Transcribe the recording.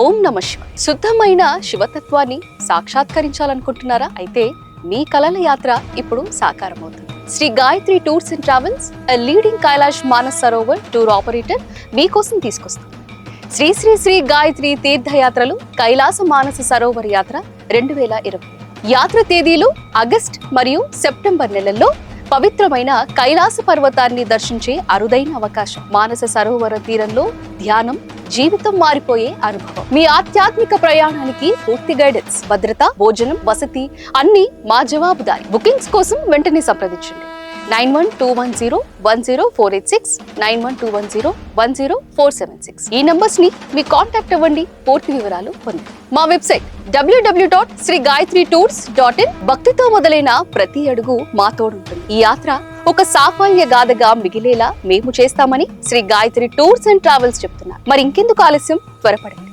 ఓం నమ శివ శుద్ధమైన శివతత్వాన్ని సాక్షాత్కరించాలనుకుంటున్నారా? అయితే మీ కలల యాత్ర ఇప్పుడు సాకారమవుతుంది. Shri Gayatri tours and travels leading Kailash Manas Sarovar tour operator మీకోసం తీసుకొస్తుంది. శ్రీ శ్రీ శ్రీ గాయత్రి తీర్థయాత్రలు కైలాస మానస సరోవర్ యాత్ర రెండు వేల ఇరవై. యాత్ర తేదీలు ఆగస్ట్ మరియు సెప్టెంబర్ నెలల్లో పవిత్రమైన కైలాస పర్వతాన్ని దర్శించే అరుదైన అవకాశం. మానస సరోవర తీరంలో ధ్యానం జీవితం మారిపోయే అనుభవం. మీ ఆధ్యాత్మిక ప్రయాణానికి పూర్తి గైడెన్స్ భద్రత భోజనం వసతి అన్ని మా జవాబుదారి. బుకింగ్స్ కోసం వెంటనే సంప్రదించండి. Nine one two one zero one zero four eight six nine one two one zero one zero four seven six. ఈ నంబర్స్ని మీ కాంటాక్ట్ అవ్వండి పూర్తి వివరాలు పొంది మా website WW dot Shri Gayatri tours dot in. భక్తితో మొదలైన ప్రతి అడుగు మా తోడుంటుంది. ఈ యాత్ర ఒక సాఫల్య గాథగా మిగిలేలా మేము చేస్తామని Shri Gayatri tours and travels చెప్తున్నారు. మరి ఇంకెందుకు ఆలస్యం? త్వరపడండి.